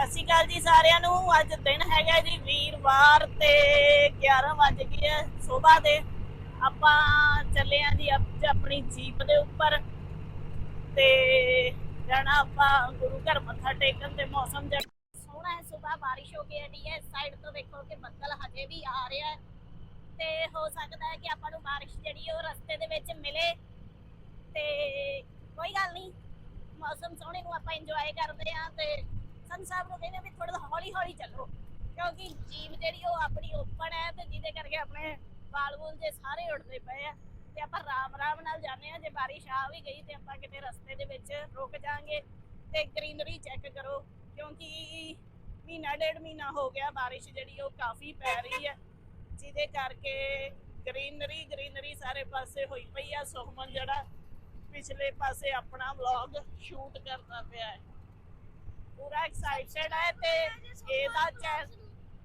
ਸਤਿ ਸ਼੍ਰੀ ਅਕਾਲ ਜੀ ਸਾਰਿਆਂ ਨੂੰ। ਅੱਜ ਦਿਨ ਹੈਗਾ ਜੀ ਵੀਰਵਾਰ ਤੇ 11 ਵਜ ਗਏ ਆ ਸਵੇਰ ਦੇ। ਆਪਾਂ ਚੱਲੇ ਆਂ ਜੀ ਅੱਜ ਆਪਣੀ ਜੀਪ ਦੇ ਉੱਪਰ। ਤੇ ਜਾਣਾ ਆਪਾਂ ਗੁਰੂ ਘਰ ਮੱਥਾ ਟੇਕਣ ਤੇ ਮੌਸਮ ਜਿਹਾ ਸੋਹਣਾ ਹੈ ਸਵੇਰ ਬਾਰਿਸ਼ ਹੋ ਗਈ ਹੈ। ਇਸ ਸਾਈਡ ਤੋਂ ਦੇਖੋ ਕਿ ਬੱਦਲ ਹਜੇ ਵੀ ਆ ਰਿਹਾ ਤੇ ਹੋ ਸਕਦਾ ਹੈ ਕਿ ਆਪਾਂ ਨੂੰ ਬਾਰਿਸ਼ ਜਿਹੜੀ ਉਹ ਰਸਤੇ ਦੇ ਵਿੱਚ ਮਿਲੇ। ਤੇ ਕੋਈ ਗੱਲ ਨਹੀਂ। ਮੌਸਮ ਸੋਹਣੇ ਨੂੰ ਆਪਾਂ ਇੰਜੋਏ ਕਰਦੇ ਆਂ ਤੇ ਸੰਤ ਸਾਹਿਬ ਨੂੰ ਕਹਿੰਦੇ ਵੀ ਥੋੜਾ ਹੌਲੀ ਹੌਲੀ ਚੱਲੋ। ਕਿਉਂਕਿ ਜੀਪ ਜਿਹੜੀ ਉਹ ਆਪਣੀ ਓਪਨ ਹੈ ਤੇ ਜਿਹਦੇ ਕਰਕੇ ਆਪਣੇ ਵਾਲ ਜੇ ਸਾਰੇ ਉੱਡਦੇ ਪਏ ਆ। ਤੇ ਆਪਾਂ ਰਾਮ ਰਾਮ ਨਾਲ ਜਾਂਦੇ ਆ, ਜੇ ਬਾਰਿਸ਼ ਆ ਵੀ ਗਈ ਤੇ ਆਪਾਂ ਕਿਤੇ ਰਸਤੇ ਦੇ ਵਿੱਚ ਰੁਕ ਜਾਾਂਗੇ ਤੇ ਗ੍ਰੀਨਰੀ ਚੈੱਕ ਕਰੋ। ਕਿਉਂਕਿ ਮਹੀਨਾ, ਡੇਢ ਮਹੀਨਾ ਹੋ ਗਿਆ ਬਾਰਿਸ਼ ਜਿਹੜੀ ਉਹ ਕਾਫੀ ਪੈ ਰਹੀ ਹੈ ਜਿਹਦੇ ਕਰਕੇ ਗ੍ਰੀਨਰੀ ਗ੍ਰੀਨਰੀ ਸਾਰੇ ਪਾਸੇ ਹੋਈ ਪਈ ਆ। ਸੁਖਮਨ ਜਿਹੜਾ ਪਿਛਲੇ ਪਾਸੇ ਆਪਣਾ ਵਲੌਗ ਸ਼ੂਟ ਕਰਦਾ ਪਿਆ ਹੈ। ਪੂਰਾ ਐਕਸਾਈਟਡ ਹੈ ਤੇ ਇਹਦਾ ਚੈਨ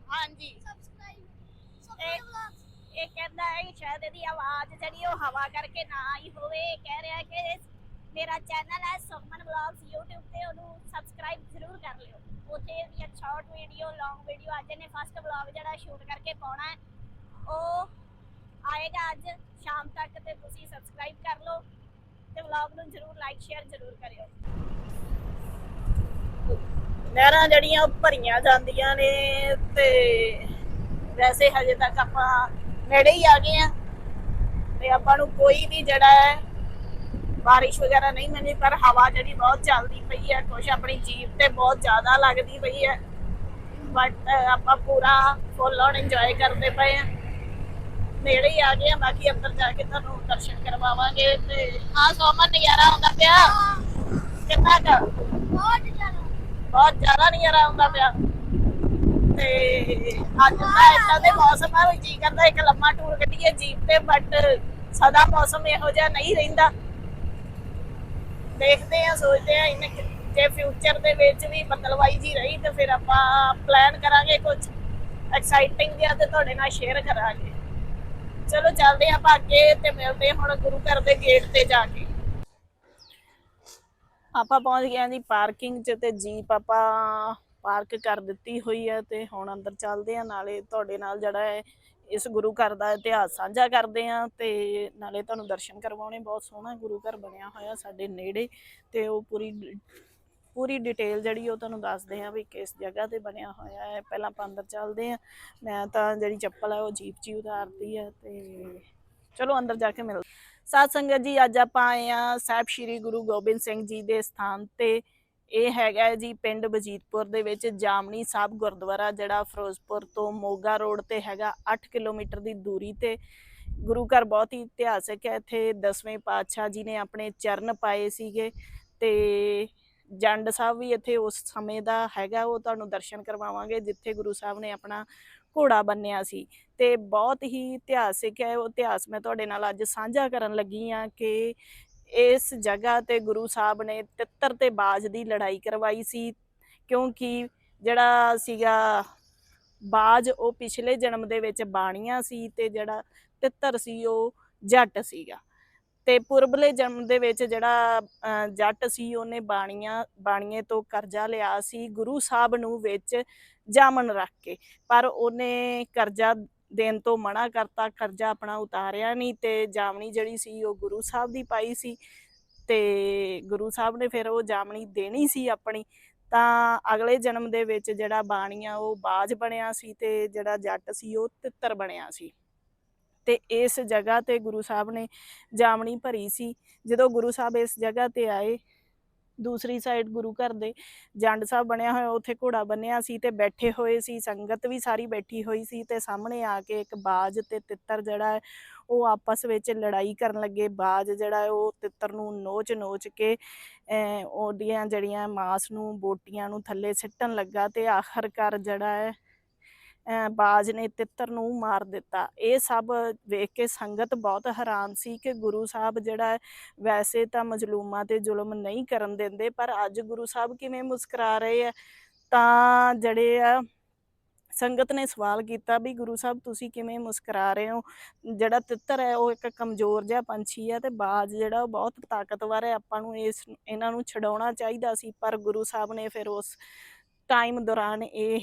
ਹਾਂਜੀ। ਇਹ ਇਹ ਕਹਿੰਦਾ ਹੈ ਕਿ ਸ਼ਾਇਦ ਇਹਦੀ ਆਵਾਜ਼ ਜਿਹੜੀ ਉਹ ਹਵਾ ਕਰਕੇ ਨਾ ਆਈ ਹੋਵੇ। ਇਹ ਕਹਿ ਰਿਹਾ ਕਿ ਮੇਰਾ ਚੈਨਲ ਹੈ ਸੁਖਮਨ ਵਲੌਗਸ YouTube ਤੇ, ਉਹਨੂੰ ਸਬਸਕ੍ਰਾਈਬ ਜ਼ਰੂਰ ਕਰ ਲਿਓ। ਉੱਥੇ ਇਹਦੀਆਂ ਸ਼ਾਰਟ ਵੀਡੀਓ ਲੌਂਗ ਵੀਡੀਓ ਅੱਜ ਇਹਨੇ ਫਸਟ ਵਲੌਗ ਜਿਹੜਾ ਸ਼ੂਟ ਕਰਕੇ ਪਾਉਣਾ ਹੈ। ਉਹ ਆਏਗਾ ਅੱਜ ਸ਼ਾਮ ਤੱਕ ਤੇ ਤੁਸੀਂ ਸਬਸਕ੍ਰਾਈਬ ਕਰ ਲਓ ਤੇ ਵਲੌਗ ਨੂੰ ਜ਼ਰੂਰ ਲਾਈਕ ਸ਼ੇਅਰ ਜ਼ਰੂਰ ਕਰਿਓ। ਨਹਿਰਾਂ ਜਿਹੜੀਆਂ ਉਹ ਭਰੀਆਂ ਜਾਂਦੀਆਂ ਨੇ ਤੇ ਵੈਸੇ ਹਜੇ ਤੱਕ ਆਪਾਂ ਨੇੜੇ ਹੀ ਆ ਗਏ ਆ ਤੇ ਆਪਾਂ ਨੂੰ ਕੋਈ ਵੀ ਜਿਹੜਾ ਹੈ, ਬਾਰਿਸ਼ ਵਗੈਰਾ ਨਹੀਂ ਮਿਲੀ ਪਰ ਹਵਾ ਜਿਹੜੀ ਬਹੁਤ ਚੱਲਦੀ ਪਈ ਹੈ, ਕੁਛ ਆਪਣੀ ਜੀਪ ਤੇ ਬਹੁਤ ਜ਼ਿਆਦਾ ਲੱਗਦੀ ਪਈ ਹੈ। ਬਟ ਆਪਾਂ ਪੂਰਾ ਫੁੱਲ ਔਨ ਇੰਜੋਏ ਕਰਦੇ ਪਏ ਆ ਨੇੜੇ ਹੀ ਆ ਗਏ ਆ ਬਾਕੀ ਅੰਦਰ ਜਾ ਕੇ ਤੁਹਾਨੂੰ ਦਰਸ਼ਨ ਕਰਵਾਵਾਂਗੇ। ਤੇ ਆ ਸੋਮਨ ਨਜ਼ਾਰਾ ਆਉਂਦਾ ਪਿਆ। ਕਿੰਨਾ ਕੁ? ਬਹੁਤ ਬਹੁਤ ਜ਼ਿਆਦਾ ਨਜ਼ਾਰਾ ਆਉਂਦਾ ਪਿਆ। ਤੇ ਅੱਜ ਦਾ ਇਦਾਂ ਦੇ ਮੌਸਮ ਆ, ਵੀ ਜੀ ਕਰਦਾ ਇੱਕ ਲੰਮਾ ਟੂਰ ਕੱਢੀਏ ਜੀਪ ਤੇ ਬਟ ਸਦਾ ਮੌਸਮ ਇਹੋ ਜਿਹਾ ਨਹੀਂ ਰਹਿੰਦਾ। ਦੇਖਦੇ ਆ ਸੋਚਦੇ ਆ ਇਹਨੇ ਜੇ ਫਿਊਚਰ ਦੇ ਵਿੱਚ ਵੀ ਬਦਲਵਾਈ ਜੀ ਰਹੀ, ਤੇ ਫਿਰ ਆਪਾਂ ਪਲਾਨ ਕਰਾਂਗੇ ਕੁਝ ਐਕਸਾਈਟਿੰਗ ਜਿਹਾ ਤੇ ਤੁਹਾਡੇ ਨਾਲ ਸ਼ੇਅਰ ਕਰਾਂਗੇ। ਚਲੋ, ਚੱਲਦੇ ਆਪਾਂ ਅੱਗੇ ਤੇ ਮਿਲਦੇ ਹੁਣ ਗੁਰੂ ਘਰ ਦੇ ਗੇਟ ਤੇ ਜਾ ਕੇ। ਆਪਾਂ ਪਹੁੰਚ ਗਏ ਆਂ ਜੀ ਪਾਰਕਿੰਗ 'ਚ ਤੇ ਜੀਪ ਆਪਾਂ ਪਾਰਕ ਕਰ ਦਿੱਤੀ ਹੋਈ ਹੈ ਤੇ ਹੁਣ ਅੰਦਰ ਚੱਲਦੇ ਆ, ਨਾਲੇ ਤੁਹਾਡੇ ਨਾਲ ਜਿਹੜਾ ਹੈ ਇਸ ਗੁਰੂ ਘਰ ਦਾ ਇਤਿਹਾਸ ਸਾਂਝਾ ਕਰਦੇ ਆ ਤੇ ਨਾਲੇ ਤੁਹਾਨੂੰ ਦਰਸ਼ਨ ਕਰਵਾਉਣੇ, ਬਹੁਤ ਸੋਹਣਾ ਗੁਰੂ ਘਰ ਬਣਿਆ ਹੋਇਆ ਸਾਡੇ ਨੇੜੇ ਤੇ ਉਹ ਪੂਰੀ ਡ- ਪੂਰੀ ਡਿਟੇਲ ਜਿਹੜੀ ਉਹ ਤੁਹਾਨੂੰ ਦੱਸਦੇ ਆ ਵੀ ਕਿਸ ਜਗ੍ਹਾ ਤੇ ਬਣਿਆ ਹੋਇਆ ਹੈ। ਪਹਿਲਾਂ ਆਪਾਂ ਅੰਦਰ ਚੱਲਦੇ ਆ, ਮੈਂ ਤਾਂ ਜਿਹੜੀ ਚੱਪਲ ਹੈ ਉਹ ਜੀਪ 'ਚ ਹੀ ਉਤਾਰਤੀ ਹੈ ਤੇ ਚਲੋ ਅੰਦਰ ਜਾ ਕੇ ਮਿਲਦੇ ਸਾਧ ਸੰਗਤ ਜੀ, ਅੱਜ ਆਪਾਂ ਆਏ ਆ ਸਾਹਿਬ ਸ੍ਰੀ ਗੁਰੂ ਗੋਬਿੰਦ ਸਿੰਘ ਜੀ ਦੇ ਸਥਾਨ ਤੇ। ਇਹ ਹੈਗਾ ਜੀ ਪਿੰਡ ਵਜੀਦਪੁਰ ਦੇ ਵਿੱਚ ਜਾਮਣੀ ਸਾਹਿਬ ਗੁਰਦੁਆਰਾ, ਜਿਹੜਾ ਫਿਰੋਜ਼ਪੁਰ ਤੋਂ ਮੋਗਾ ਰੋਡ ਤੇ ਹੈਗਾ 8 ਕਿਲੋਮੀਟਰ ਦੀ ਦੂਰੀ ਤੇ। ਗੁਰੂ ਘਰ ਬਹੁਤ ਹੀ ਇਤਿਹਾਸਕ ਹੈ, ਇੱਥੇ 10ਵੇਂ ਪਾਤਸ਼ਾਹ ਜੀ ਨੇ ਆਪਣੇ ਚਰਨ ਪਾਏ ਸੀਗੇ ਤੇ ਜੰਡ ਸਾਹਿਬ ਵੀ ਇੱਥੇ ਉਸ ਸਮੇਂ ਦਾ ਹੈਗਾ, ਉਹ ਤੁਹਾਨੂੰ ਦਰਸ਼ਨ ਕਰਵਾਵਾਂਗੇ, ਜਿੱਥੇ ਗੁਰੂ ਸਾਹਿਬ ਨੇ ਆਪਣਾ ਘੋੜਾ ਬੰਨਿਆ ਸੀ। ਤੇ ਬਹੁਤ ਹੀ ਇਤਿਹਾਸਿਕ ਹੈ, ਉਹ ਇਤਿਹਾਸ ਮੈਂ ਤੁਹਾਡੇ ਨਾਲ ਅੱਜ ਸਾਂਝਾ ਕਰਨ ਲੱਗੀ ਆ ਕਿ ਇਸ ਜਗ੍ਹਾ ਤੇ ਗੁਰੂ ਸਾਹਿਬ ਨੇ ਤਿੱਤਰ ਤੇ ਬਾਜ ਦੀ ਲੜਾਈ ਕਰਵਾਈ ਸੀ। ਕਿਉਂਕਿ ਜਿਹੜਾ ਸੀਗਾ ਬਾਜ, ਉਹ ਪਿਛਲੇ ਜਨਮ ਦੇ ਵਿੱਚ ਬਾਣੀਆਂ ਸੀ ਤੇ ਜਿਹੜਾ ਤਿੱਤਰ ਸੀ, ਉਹ ਜੱਟ ਸੀਗਾ। ਤੇ ਪੁਰਬਲੇ ਜਨਮ ਦੇ ਵਿੱਚ ਜਿਹੜਾ ਜੱਟ ਸੀ, ਉਹਨੇ ਬਾਣੀਆਂ, ਬਾਣੀਏ ਤੋਂ ਕਰਜ਼ਾ ਲਿਆ ਸੀ, ਗੁਰੂ ਸਾਹਿਬ ਨੂੰ ਵਿੱਚ ਜਾਮਨ ਰੱਖ ਕੇ। ਪਰ ਉਹਨੇ ਕਰਜ਼ਾ ਦੇਣ ਤੋਂ ਮਨਾ ਕਰਤਾ, ਕਰਜ਼ਾ ਆਪਣਾ ਉਤਾਰਿਆ ਨਹੀਂ ਤੇ ਜਾਮਣੀ ਜਿਹੜੀ ਸੀ, ਉਹ ਗੁਰੂ ਸਾਹਿਬ ਦੀ ਪਾਈ ਸੀ ਤੇ ਗੁਰੂ ਸਾਹਿਬ ਨੇ ਫਿਰ ਉਹ ਜਾਮਣੀ ਦੇਣੀ ਸੀ ਆਪਣੀ। ਤਾਂ ਅਗਲੇ ਜਨਮ ਦੇ ਵਿੱਚ ਜਿਹੜਾ ਬਾਣੀਆ, ਉਹ ਬਾਜ ਬਣਿਆ ਸੀ ਤੇ ਜਿਹੜਾ ਜੱਟ ਸੀ, ਉਹ ਤਿੱਤਰ ਬਣਿਆ ਸੀ। ਤੇ ਇਸ ਜਗ੍ਹਾ ਤੇ ਗੁਰੂ ਸਾਹਿਬ ਨੇ ਜਾਮਣੀ ਭਰੀ ਸੀ। ਜਦੋਂ ਗੁਰੂ ਸਾਹਿਬ ਇਸ ਜਗ੍ਹਾ ਤੇ ਆਏ, ਦੂਸਰੀ ਸਾਈਡ ਗੁਰੂ ਘਰ ਦੇ ਜੰਡ ਸਾਹਿਬ ਬਣਿਆ ਹੋਇਆ, ਉੱਥੇ ਘੋੜਾ ਬੰਨਿਆ ਸੀ ਤੇ ਬੈਠੇ ਹੋਏ ਸੀ, ਸੰਗਤ ਵੀ ਸਾਰੀ ਬੈਠੀ ਹੋਈ ਸੀ ਤੇ ਸਾਹਮਣੇ ਆ ਕੇ ਇੱਕ ਬਾਜ ਤੇ ਤਿੱਤਰ ਜਿਹੜਾ ਹੈ, ਉਹ ਆਪਸ ਵਿੱਚ ਲੜਾਈ ਕਰਨ ਲੱਗੇ। ਬਾਜ ਜਿਹੜਾ ਹੈ, ਉਹ ਤਿੱਤਰ ਨੂੰ ਨੋਚ ਨੋਚ ਕੇ ਉਹਦੀਆਂ ਜਿਹੜੀਆਂ ਮਾਸ ਨੂੰ, ਬੋਟੀਆਂ ਨੂੰ ਥੱਲੇ ਸਿੱਟਣ ਲੱਗਾ ਤੇ ਆਖਰਕਾਰ ਜਿਹੜਾ ਹੈ ਬਾਜ ਨੇ ਤਿੱਤਰ ਨੂੰ ਮਾਰ ਦਿੱਤਾ। ਇਹ ਸਭ ਵੇਖ ਕੇ ਸੰਗਤ ਬਹੁਤ ਹੈਰਾਨ ਸੀ ਕਿ ਗੁਰੂ ਸਾਹਿਬ ਜਿਹੜਾ ਵੈਸੇ ਤਾਂ ਮਜਲੂਮਾਂ ਤੇ ਜ਼ੁਲਮ ਨਹੀਂ ਕਰਨ ਦਿੰਦੇ, ਪਰ ਅੱਜ ਗੁਰੂ ਸਾਹਿਬ ਕਿਵੇਂ ਮੁਸਕਰਾ ਰਹੇ ਆ? ਤਾਂ ਜਿਹੜੇ ਆ, ਸੰਗਤ ਨੇ ਸਵਾਲ ਕੀਤਾ ਵੀ ਗੁਰੂ ਸਾਹਿਬ ਤੁਸੀਂ ਕਿਵੇਂ ਮੁਸਕਰਾ ਰਹੇ ਹੋ? ਜਿਹੜਾ ਤਿੱਤਰ ਹੈ, ਉਹ ਇੱਕ ਕਮਜ਼ੋਰ ਜਿਹਾ ਪੰਛੀ ਹੈ ਤੇ ਬਾਜ ਜਿਹੜਾ ਉਹ ਬਹੁਤ ਤਾਕਤਵਰ ਹੈ। ਆਪਾਂ ਨੂੰ ਇਸ, ਇਹਨਾਂ ਨੂੰ ਛਡਾਉਣਾ ਚਾਹੀਦਾ ਸੀ, ਪਰ ਗੁਰੂ ਸਾਹਿਬ ਨੇ ਫਿਰ ਉਸ ਟਾਈਮ ਦੌਰਾਨ ਇਹ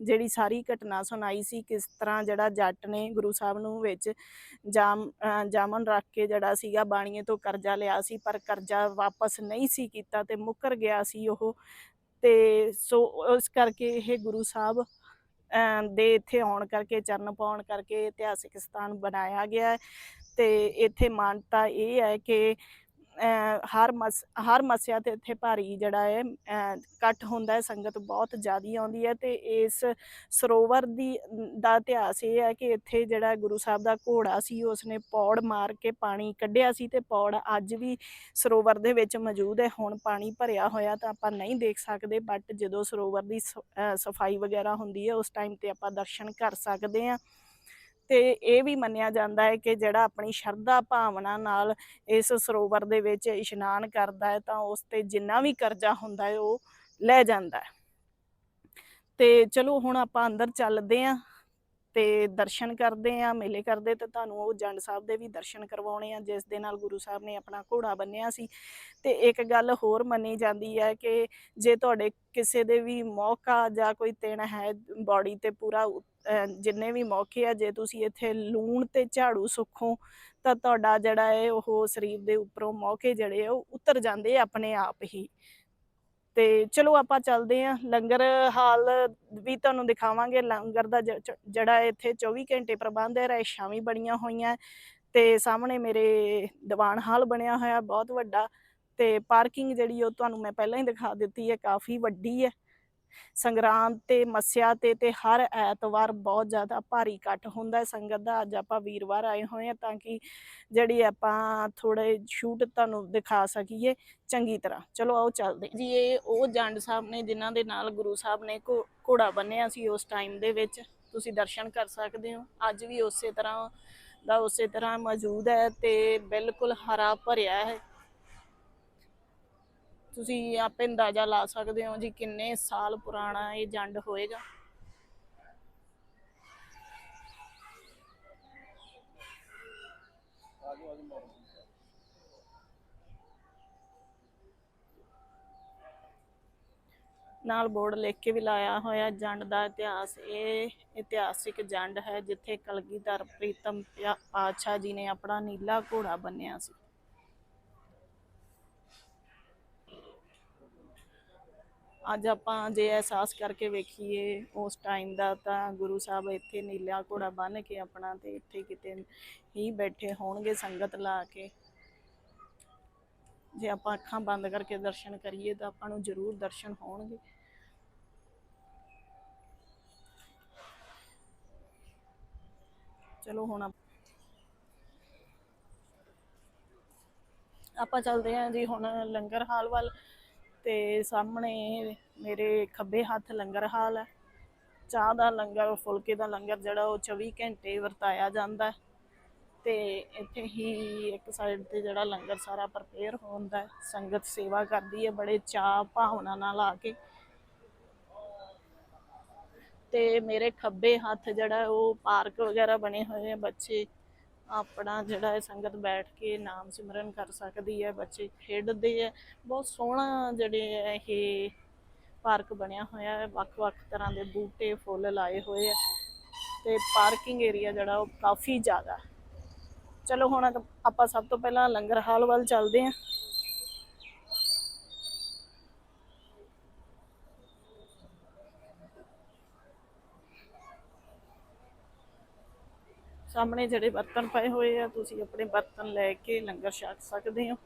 ਜਿਹੜੀ ਸਾਰੀ ਘਟਨਾ ਸੁਣਾਈ ਸੀ, ਕਿਸ ਤਰ੍ਹਾਂ ਜਿਹੜਾ ਜੱਟ ਨੇ ਗੁਰੂ ਸਾਹਿਬ ਨੂੰ ਵਿੱਚ ਜਾਮ, ਅਹ ਜਾਮਨ ਰੱਖ ਕੇ ਜਿਹੜਾ ਸੀਗਾ ਬਾਣੀਏ ਤੋਂ ਕਰਜ਼ਾ ਲਿਆ ਸੀ, ਪਰ ਕਰਜ਼ਾ ਵਾਪਸ ਨਹੀਂ ਸੀ ਕੀਤਾ ਤੇ ਮੁੱਕਰ ਗਿਆ ਸੀ ਉਹ। ਤੇ ਸੋ ਉਸ ਕਰਕੇ ਇਹ ਗੁਰੂ ਸਾਹਿਬ, ਅਹ ਦੇ ਇੱਥੇ ਆਉਣ ਕਰਕੇ, ਚਰਨ ਪਾਉਣ ਕਰਕੇ ਇਤਿਹਾਸਿਕ ਸਥਾਨ ਬਣਾਇਆ ਗਿਆ ਹੈ। ਤੇ ਇੱਥੇ ਮਾਨਤਾ ਇਹ ਹੈ ਕਿ ਹਰ ਮਸ, ਹਰ ਮਸਿਆ ਤੇ ਇੱਥੇ ਭਾਰੀ ਜਿਹੜਾ ਹੈ, ਅਹ ਇਕੱਠ ਹੁੰਦਾ ਹੈ, ਸੰਗਤ ਬਹੁਤ ਜ਼ਿਆਦੀ ਆਉਂਦੀ ਹੈ ਤੇ ਇਸ ਸਰੋਵਰ ਦੀ, ਦਾ ਇਤਿਹਾਸ ਇਹ ਹੈ ਕਿ ਇੱਥੇ ਜਿਹੜਾ ਗੁਰੂ ਸਾਹਿਬ ਦਾ ਘੋੜਾ ਸੀ, ਉਸਨੇ ਪੌੜ ਮਾਰ ਕੇ ਪਾਣੀ ਕੱਢਿਆ ਸੀ ਤੇ ਪੌੜ ਅੱਜ ਵੀ ਸਰੋਵਰ ਦੇ ਵਿੱਚ ਮੌਜੂਦ ਹੈ, ਹੁਣ ਪਾਣੀ ਭਰਿਆ ਹੋਇਆ ਤਾਂ ਆਪਾਂ ਨਹੀਂ ਦੇਖ ਸਕਦੇ ਬਟ ਜਦੋਂ ਸਰੋਵਰ ਦੀ ਸਫ਼ਾਈ ਵਗੈਰਾ ਹੁੰਦੀ ਹੈ, ਉਸ ਟਾਈਮ ਤੇ ਆਪਾਂ ਦਰਸ਼ਨ ਕਰ ਸਕਦੇ ਹਾਂ। ਤੇ ਇਹ ਵੀ ਮੰਨਿਆ ਜਾਂਦਾ ਹੈ ਕਿ ਜਿਹੜਾ ਆਪਣੀ ਸ਼ਰਧਾ ਭਾਵਨਾ ਨਾਲ ਇਸ ਸਰੋਵਰ ਦੇ ਵਿੱਚ ਇਸ਼ਨਾਨ ਕਰਦਾ ਹੈ, ਤਾਂ ਉਸ ਤੇ ਜਿੰਨਾ ਵੀ ਕਰਜ਼ਾ ਹੁੰਦਾ ਹੈ, ਉਹ ਲੈ ਜਾਂਦਾ ਹੈ। ਤੇ ਚਲੋ ਹੁਣ ਆਪਾਂ ਅੰਦਰ ਚੱਲਦੇ ਆਂ ਤੇ ਦਰਸ਼ਨ ਕਰਦੇ ਆ, ਮੇਲੇ ਕਰਦੇ ਤੇ ਤੁਹਾਨੂੰ ਉਹ ਜੰਡ ਸਾਹਿਬ ਦੇ ਵੀ ਦਰਸ਼ਨ ਕਰਵਾਉਣੇ ਆ, ਜਿਸ ਦੇ ਨਾਲ ਗੁਰੂ ਸਾਹਿਬ ਨੇ ਆਪਣਾ ਘੋੜਾ ਬੰਨਿਆ ਸੀ। ਤੇ ਇੱਕ ਗੱਲ ਹੋਰ ਮੰਨੀ ਜਾਂਦੀ ਹੈ ਕਿ ਜੇ ਤੁਹਾਡੇ ਕਿਸੇ ਦੇ ਵੀ ਮੌਕਾ ਜਾਂ ਕੋਈ ਦਿਨ ਹੈ ਬਾਡੀ ਤੇ ਪੂਰਾ ਜਿੰਨੇ ਵੀ ਮੌਕੇ ਆ, ਜੇ ਤੁਸੀਂ ਇੱਥੇ ਲੂਣ ਤੇ ਝਾੜੂ ਸੁੱਖੋ, ਤਾਂ ਤੁਹਾਡਾ ਜਿਹੜਾ ਹੈ ਉਹ ਸਰੀਰ ਦੇ ਉੱਪਰੋਂ ਮੌਕੇ ਜਿਹੜੇ ਆ, ਉਹ ਉਤਰ ਜਾਂਦੇ ਆਪਣੇ ਆਪ ਹੀ। ਤੇ ਚਲੋ ਆਪਾਂ ਚੱਲਦੇ ਆਂ ਲੰਗਰ ਹਾਲ ਵੀ ਤੁਹਾਨੂੰ ਦਿਖਾਵਾਂਗੇ। ਲੰਗਰ ਦਾ ਜ- ਜਿਹੜਾ ਇੱਥੇ 24 ਘੰਟੇ ਪ੍ਰਬੰਧ ਹੈ ਰਾਇਸ਼ਾਂ ਵੀ ਬਣੀਆਂ ਹੋਈਆਂ। ਤੇ ਸਾਹਮਣੇ ਮੇਰੇ ਦੀਵਾਨ ਹਾਲ ਬਣਿਆ ਹੋਇਆ ਬਹੁਤ ਵੱਡਾ। ਤੇ ਪਾਰਕਿੰਗ ਜਿਹੜੀ ਉਹ ਤੁਹਾਨੂੰ ਮੈਂ ਪਹਿਲਾਂ ਹੀ ਦਿਖਾ ਦਿੱਤੀ ਹੈ, ਕਾਫੀ ਵੱਡੀ ਹੈ। ਸੰਗਰਾਂਦ ਤੇ ਮੱਸਿਆ ਤੇ ਤੇ ਹਰ ਐਤਵਾਰ ਬਹੁਤ ਜ਼ਿਆਦਾ ਭਾਰੀ ਇਕੱਠ ਹੁੰਦਾ ਹੈ। ਸੰਗਤ ਦਾ ਅੱਜ ਆਪਾਂ ਵੀਰਵਾਰ ਆਏ ਹੋਏ ਆ ਤਾਂ ਕਿ ਜਿਹੜੀ ਆਪਾਂ ਥੋੜੇ ਸ਼ੂਟ ਤੁਹਾਨੂੰ ਦਿਖਾ ਸਕੀਏ ਚੰਗੀ ਤਰ੍ਹਾਂ। ਚਲੋ ਆਓ ਚੱਲਦੇ ਜੀ, ਇਹ ਉਹ ਜੰਡ ਸਾਹਿਬ ਨੇ ਜਿਨ੍ਹਾਂ ਦੇ ਨਾਲ ਗੁਰੂ ਸਾਹਿਬ ਨੇ ਘੋ- ਘੋੜਾ ਬੰਨਿਆ ਸੀ ਉਸ ਟਾਈਮ ਦੇ ਵਿੱਚ। ਤੁਸੀਂ ਦਰਸ਼ਨ ਕਰ ਸਕਦੇ ਹੋ। ਅੱਜ ਵੀ ਉਸੇ ਤਰ੍ਹਾਂ ਦਾ ਉਸੇ ਤਰ੍ਹਾਂ ਮੌਜੂਦ ਹੈ ਤੇ ਬਿਲਕੁਲ ਹਰਾ ਭਰਿਆ ਹੈ। ਤੁਸੀਂ ਆਪੇ ਅੰਦਾਜ਼ਾ ਲਾ ਸਕਦੇ ਹੋ ਜੀ ਕਿੰਨੇ ਸਾਲ ਪੁਰਾਣਾ ਇਹ ਜੰਡ ਹੋਏਗਾ? ਨਾਲ ਬੋਰਡ ਲਿਖ ਕੇ ਵੀ ਲਾਇਆ ਹੋਇਆ ਜੰਡ ਦਾ ਇਤਿਹਾਸ, ਇਹ ਇਤਿਹਾਸਿਕ ਜੰਡ ਹੈ ਜਿੱਥੇ ਕਲਗੀਧਰ, ਪ੍ਰੀਤਮ ਪਾਤਸ਼ਾਹ ਜੀ ਨੇ ਆਪਣਾ ਨੀਲਾ ਘੋੜਾ ਬੰਨਿਆ ਸੀ। ਅੱਜ ਆਪਾਂ ਜੇ ਅਹਿਸਾਸ ਕਰਕੇ ਵੇਖੀਏ ਉਸ ਟਾਈਮ ਦਾ ਤਾਂ ਗੁਰੂ ਸਾਹਿਬ ਇੱਥੇ ਨੀਲਾ ਘੋੜਾ ਬੰਨ ਕੇ ਆਪਣਾ ਤੇ ਇੱਥੇ ਕਿਤੇ ਹੀ ਬੈਠੇ ਹੋਣਗੇ ਸੰਗਤ ਲਾ ਕੇ। ਜੇ ਆਪਾਂ ਅੱਖਾਂ ਬੰਦ ਕਰਕੇ ਦਰਸ਼ਨ ਕਰੀਏ ਤਾਂ ਆਪਾਂ ਨੂੰ ਜ਼ਰੂਰ ਦਰਸ਼ਨ ਹੋਣਗੇ। ਚਲੋ ਹੁਣ ਆਪਾਂ ਚੱਲਦੇ ਹਾਂ ਜੀ ਹੁਣ ਲੰਗਰ ਹਾਲ ਵੱਲ। ਤੇ ਸਾਹਮਣੇ ਮੇਰੇ ਖੱਬੇ ਹੱਥ ਲੰਗਰ ਹਾਲ ਹੈ। ਚਾਹ ਦਾ ਲੰਗਰ, ਫੁਲਕੇ ਦਾ ਲੰਗਰ ਜਿਹੜਾ ਉਹ 24 ਘੰਟੇ ਵਰਤਾਇਆ ਜਾਂਦਾ ਹੈ ਤੇ ਇੱਥੇ ਹੀ ਇੱਕ ਸਾਈਡ ਤੇ ਜਿਹੜਾ ਲੰਗਰ ਸਾਰਾ ਪ੍ਰਪੇਅਰ ਹੁੰਦਾ ਹੈ। ਸੰਗਤ ਸੇਵਾ ਕਰਦੀ ਹੈ, ਬੜੇ ਚਾਹ ਭਾਵਨਾ ਨਾਲ ਆ ਕੇ। ਤੇ ਮੇਰੇ ਖੱਬੇ ਹੱਥ ਜਿਹੜਾ ਉਹ ਪਾਰਕ ਵਗੈਰਾ ਬਣੇ ਹੋਏ ਆ ਬੱਚੇ। ਆਪਣਾ ਜਿਹੜਾ ਹੈ ਸੰਗਤ ਬੈਠ ਕੇ ਨਾਮ ਸਿਮਰਨ ਕਰ ਸਕਦੀ ਹੈ, ਬੱਚੇ ਖੇਡਦੇ ਹੈ। ਬਹੁਤ ਸੋਹਣਾ ਜਿਹੜੇ ਹੈ ਇਹ ਪਾਰਕ ਬਣਿਆ ਹੋਇਆ ਹੈ। ਵੱਖ-ਵੱਖ ਤਰ੍ਹਾਂ ਦੇ ਬੂਟੇ, ਫੁੱਲ ਲਾਏ ਹੋਏ ਆ ਤੇ ਪਾਰਕਿੰਗ ਏਰੀਆ ਜਿਹੜਾ ਉਹ ਕਾਫੀ ਜ਼ਿਆਦਾ ਚਲੋ ਹੁਣ ਆਪਾਂ ਸਭ ਤੋਂ ਪਹਿਲਾਂ ਲੰਗਰ ਹਾਲ ਵੱਲ ਚੱਲਦੇ ਹਾਂ। ਸਾਹਮਣੇ ਜਿਹੜੇ ਬਰਤਨ ਪਏ ਹੋਏ ਆ, ਤੁਸੀਂ ਆਪਣੇ ਬਰਤਨ ਲੈ ਕੇ ਲੰਗਰ ਛਕ ਸਕਦੇ ਹੋ।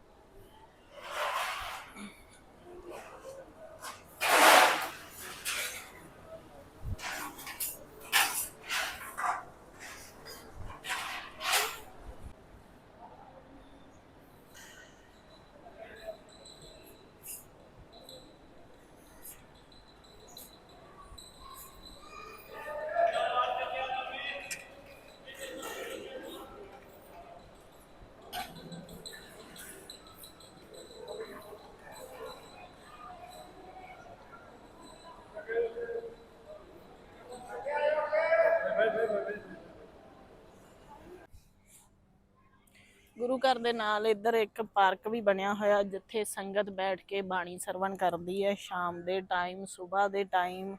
ਗੁਰੂ ਘਰ ਦੇ ਨਾਲ ਇੱਧਰ ਇੱਕ ਪਾਰਕ ਵੀ ਬਣਿਆ ਹੋਇਆ, ਜਿੱਥੇ ਸੰਗਤ ਬੈਠ ਕੇ ਬਾਣੀ ਸਰਵਣ ਕਰਦੀ ਹੈ। ਸ਼ਾਮ ਦੇ ਟਾਈਮ ਸਵੇਰ ਦੇ ਟਾਈਮ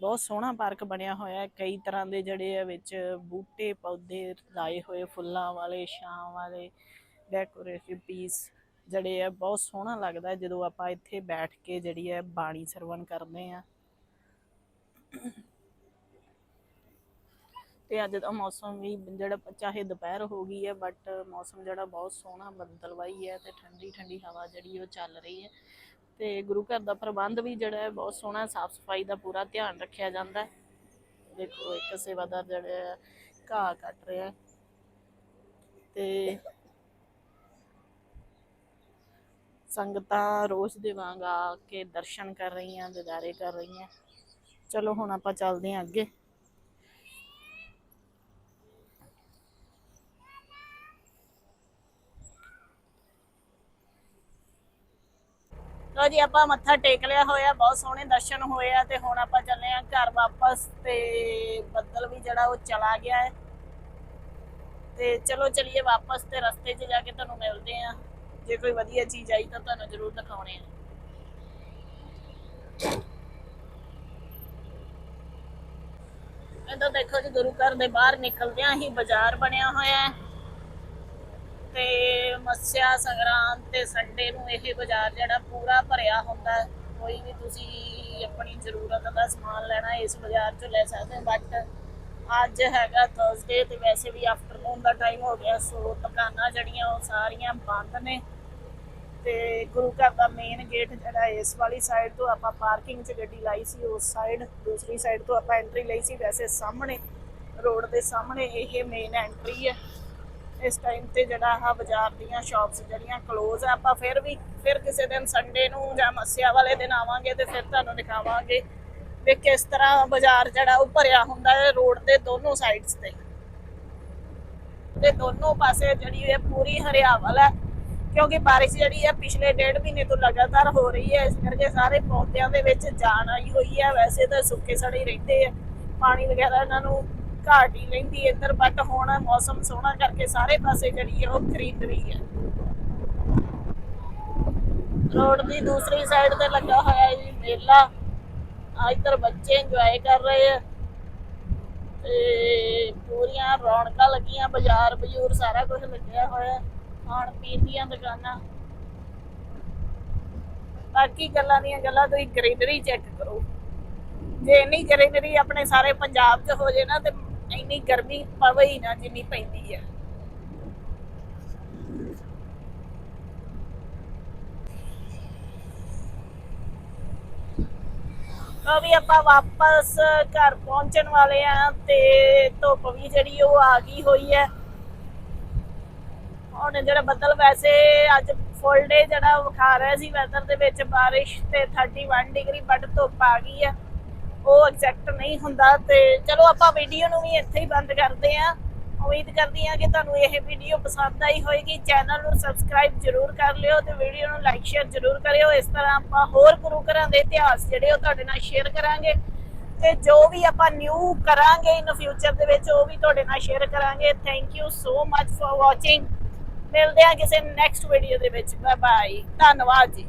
ਬਹੁਤ ਸੋਹਣਾ ਪਾਰਕ ਬਣਿਆ ਹੋਇਆ ਹੈ। ਕਈ ਤਰ੍ਹਾਂ ਦੇ ਜਿਹੜੇ ਆ ਵਿੱਚ ਬੂਟੇ ਪੌਦੇ ਲਾਏ ਹੋਏ, ਫੁੱਲਾਂ ਵਾਲੇ, ਛਾਂ ਵਾਲੇ ਡੈਕੋਰੇਟਿਵ ਪੀਸ ਜਿਹੜੇ ਆ, ਬਹੁਤ ਸੋਹਣਾ ਲੱਗਦਾ ਜਦੋਂ ਆਪਾਂ ਇੱਥੇ ਬੈਠ ਕੇ ਜਿਹੜੀ ਹੈ ਬਾਣੀ ਸਰਵਣ ਕਰਦੇ ਆ ਤੇ ਅੱਜ ਦਾ ਮੌਸਮ ਵੀ ਜਿਹੜਾ ਚਾਹੇ ਦੁਪਹਿਰ ਹੋ ਗਈ ਹੈ ਬਟ ਮੌਸਮ ਜਿਹੜਾ ਬਹੁਤ ਸੋਹਣਾ ਬੱਦਲਵਾਈ ਹੈ ਤੇ ਠੰਡੀ ਠੰਡੀ ਹਵਾ ਜਿਹੜੀ ਉਹ ਚੱਲ ਰਹੀ ਹੈ। ਤੇ ਗੁਰੂ ਘਰ ਦਾ ਪ੍ਰਬੰਧ ਵੀ ਜਿਹੜਾ ਹੈ ਬਹੁਤ ਸੋਹਣਾ ਸਾਫ਼ ਸਫ਼ਾਈ ਦਾ ਪੂਰਾ ਧਿਆਨ ਰੱਖਿਆ ਜਾਂਦਾ ਹੈ। ਦੇਖੋ, ਇੱਕ ਸੇਵਾਦਾਰ ਜਿਹੜਾ ਘਾਹ ਕੱਟ ਰਿਹਾ ਹੈ ਤੇ ਸੰਗਤਾਂ ਰੋਜ਼ ਦੇ ਵਾਂਗ ਆ ਕੇ ਦਰਸ਼ਨ ਕਰ ਰਹੀਆਂ ਦਿਦਾਰੇ ਕਰ ਰਹੀਆਂ। ਚਲੋ, ਹੁਣ ਆਪਾਂ ਚੱਲਦੇ ਹਾਂ ਅੱਗੇ। ਲੋ ਜੀ ਆਪਾਂ ਮੱਥਾ ਟੇਕ ਲਿਆ ਹੋਇਆ, ਬਹੁਤ ਸੋਹਣੇ ਦਰਸ਼ਨ ਹੋਏ ਆ ਤੇ ਹੁਣ ਆਪਾਂ ਚੱਲੇ ਆ ਘਰ ਵਾਪਸ ਤੇ ਬੱਦਲ ਵੀ ਜਿਹੜਾ ਉਹ ਚਲਾ ਗਿਆ ਹੈ। ਤੇ ਚਲੋ ਚਲਿਏ ਵਾਪਸ ਤੇ ਰਸਤੇ 'ਚ ਜਾ ਕੇ ਤੁਹਾਨੂੰ ਮਿਲਦੇ ਆ। ਜੇ ਕੋਈ ਵਧੀਆ ਚੀਜ਼ ਆਈ ਤਾਂ ਤੁਹਾਨੂੰ ਜ਼ਰੂਰ ਦਿਖਾਉਣੇ ਆ। ਇੱਧਰ ਦੇਖੋ ਜੀ ਗੁਰੂ ਘਰ ਦੇ ਬਾਹਰ ਨਿਕਲਦਿਆਂ ਹੀ ਬਾਜ਼ਾਰ ਬਣਿਆ ਹੋਇਆ ਹੈ। ਤੇ ਮੱਸਿਆ ਸੰਗਰਾਂਦ ਤੇ ਸੰਡੇ ਨੂੰ ਇਹ ਬਾਜ਼ਾਰ ਜਿਹੜਾ ਪੂਰਾ ਭਰਿਆ ਹੁੰਦਾ ਕੋਈ ਵੀ ਤੁਸੀਂ ਆਪਣੀ ਜ਼ਰੂਰਤ ਦਾ ਸਮਾਨ ਲੈਣਾ, ਇਸ ਬਾਜ਼ਾਰ ਚੋਂ ਲੈ ਸਕਦੇ ਹੋ। ਬਟ ਅੱਜ ਹੈਗਾ ਥਰਸਡੇ ਤੇ ਵੈਸੇ ਵੀ ਆਫਟਰਨੂਨ ਦਾ ਟਾਈਮ ਹੋ ਗਿਆ। ਸੋ ਦੁਕਾਨਾਂ ਜਿਹੜੀਆਂ ਉਹ ਸਾਰੀਆਂ ਬੰਦ ਨੇ। ਤੇ ਗੁਰੂ ਘਰ ਦਾ ਮੇਨ ਗੇਟ ਜਿਹੜਾ ਇਸ ਵਾਲੀ ਸਾਈਡ ਤੋਂ ਆਪਾਂ ਪਾਰਕਿੰਗ 'ਚ ਗੱਡੀ ਲਾਈ ਸੀ, ਉਸ ਸਾਈਡ ਦੂਸਰੀ ਸਾਈਡ ਤੋਂ ਆਪਾਂ ਐਂਟਰੀ ਲਈ ਸੀ। ਵੈਸੇ ਸਾਹਮਣੇ ਰੋਡ ਦੇ ਸਾਹਮਣੇ ਇਹ ਮੇਨ ਐਂਟਰੀ ਹੈ। ਇਸ ਟਾਈਮ ਤੇ ਜਿਹੜਾ ਆ ਬਾਜ਼ਾਰ ਦੀਆਂ ਸ਼ਾਪਸ ਜਿਹੜੀਆਂ ক্লোਜ਼ ਆ, ਆਪਾਂ ਫਿਰ ਵੀ ਫਿਰ ਕਿਸੇ ਦਿਨ ਸੰਡੇ ਨੂੰ ਜਾਂ ਮੱਸਿਆ ਵਾਲੇ ਦਿਨ ਆਵਾਂਗੇ ਤੇ ਫਿਰ ਤੁਹਾਨੂੰ ਦਿਖਾਵਾਂਗੇ ਵੀ ਕਿਸ ਤਰ੍ਹਾਂ ਬਾਜ਼ਾਰ ਜਿਹੜਾ ਉਹ ਭਰਿਆ ਹੁੰਦਾ ਹੈ ਰੋਡ ਦੇ ਦੋਨੋਂ ਸਾਈਡਸ ਤੇ। ਤੇ ਦੋਨੋਂ ਪਾਸੇ ਜਿਹੜੀ ਇਹ ਪੂਰੀ ਹਰਿਆਵਲ ਹੈ, ਕਿਉਂਕਿ ਬਾਰਿਸ਼ ਜਿਹੜੀ ਹੈ ਪਿਛਲੇ ਡੇਢ ਮਹੀਨੇ ਤੋਂ ਲਗਾਤਾਰ ਹੋ ਰਹੀ ਹੈ, ਇਸ ਕਰਕੇ ਸਾਰੇ ਪੌਦਿਆਂ ਦੇ ਵਿੱਚ ਜਾਨ ਆਈ ਹੋਈ ਹੈ, ਵੈਸੇ ਤਾਂ ਸੁੱਕੇ ਸੜੇ ਰਹਿੰਦੇ ਆ, ਪਾਣੀ ਵਗੈਰਾ ਇਹਨਾਂ ਨੂੰ ਘਾਟ ਹੀ ਲੈਂਦੀ ਇੱਧਰ ਬਟ ਹੁਣ ਮੌਸਮ ਸੋਹਣਾ ਕਰਕੇ ਸਾਰੇ ਪਾਸੇ ਜਿਹੜੀ ਹੈ ਉਹ ਖਰੀਦਰੀ ਹੈ। ਰੋਡ ਦੀ ਦੂਸਰੀ ਸਾਈਡ ਤੇ ਲੱਗਾ ਹੋਇਆ ਹੈ ਜੀ ਮੇਲਾ। ਆ ਇੱਧਰ ਬੱਚੇ ਇੰਜੋਏ ਕਰ ਰਹੇ ਆ ਤੇ ਪੂਰੀਆਂ ਰੌਣਕਾਂ ਲੱਗੀਆਂ, ਬਾਜ਼ਾਰ, ਬਜੂਰ ਸਾਰਾ ਕੁਝ ਲੱਗਿਆ ਹੋਇਆ ਖਾਣ ਪੀਣ ਦੀਆਂ ਦੁਕਾਨਾਂ। ਬਾਕੀ ਗੱਲਾਂ ਦੀਆਂ ਗੱਲਾਂ ਤੁਸੀਂ ਗ੍ਰੀਨਰੀ ਚੈੱਕ ਕਰੋ। ਜੇ ਇੰਨੀ ਗ੍ਰੀਨਰੀ ਆਪਣੇ ਸਾਰੇ ਪੰਜਾਬ 'ਚ ਹੋ ਜੇ ਨਾ, ਤੇ ਇੰਨੀ ਗਰਮੀ ਪਵੇ ਹੀ ਨਾ ਜਿੰਨੀ ਪੈਂਦੀ ਹੈ ਵੀ ਆਪਾਂ ਵਾਪਸ ਘਰ ਪਹੁੰਚਣ ਵਾਲੇ ਆ ਤੇ ਧੁੱਪ ਵੀ ਜਿਹੜੀ ਉਹ ਆ ਗਈ ਹੋਈ ਹੈ ਹੁਣ ਜਿਹੜਾ ਬੱਦਲ ਵੈਸੇ ਅੱਜ ਫੁੱਲ ਡੇ ਜਿਹੜਾ ਵਿਖਾ ਰਿਹਾ ਸੀ ਵੈਦਰ ਦੇ ਵਿੱਚ ਬਾਰਿਸ਼ ਤੇ 31 ਡਿਗਰੀ ਬਟ ਧੁੱਪ ਆ ਗਈ ਹੈ ਉਹ ਐਗਜ਼ੈਕਟ ਨਹੀਂ ਹੁੰਦਾ ਤੇ ਚਲੋ ਆਪਾਂ ਵੀਡੀਓ ਨੂੰ ਵੀ ਇੱਥੇ ਹੀ ਬੰਦ ਕਰਦੇ ਆਂ ਉਮੀਦ ਕਰਦੀ ਹਾਂ ਕਿ ਤੁਹਾਨੂੰ ਇਹ ਵੀਡੀਓ ਪਸੰਦ ਆਈ ਹੋਵੇਗੀ ਚੈਨਲ ਨੂੰ ਸਬਸਕ੍ਰਾਈਬ ਜਰੂਰ ਕਰ ਲਿਓ ਤੇ ਵੀਡੀਓ ਨੂੰ ਲਾਈਕ ਸ਼ੇਅਰ ਜਰੂਰ ਕਰਿਓ। ਇਸ ਤਰ੍ਹਾਂ ਆਪਾਂ ਹੋਰ ਗੁਰੂ ਘਰਾਂ ਦੇ ਇਤਿਹਾਸ ਜਿਹੜੇ ਉਹ ਤੁਹਾਡੇ ਨਾਲ ਸ਼ੇਅਰ ਕਰਾਂਗੇ। ਤੇ ਜੋ ਵੀ ਆਪਾਂ ਨਿਊ ਕਰਾਂਗੇ ਇਨ ਫਿਊਚਰ ਦੇ ਵਿੱਚ, ਉਹ ਵੀ ਤੁਹਾਡੇ ਨਾਲ ਸ਼ੇਅਰ ਕਰਾਂਗੇ। Thank you so much for watching ਮਿਲਦੇ ਹਾਂ ਕਿਸੇ ਨੈਕਸਟ ਵੀਡੀਓ ਦੇ ਵਿੱਚ। ਬਾਏ ਬਾਏ ਧੰਨਵਾਦ ਜੀ।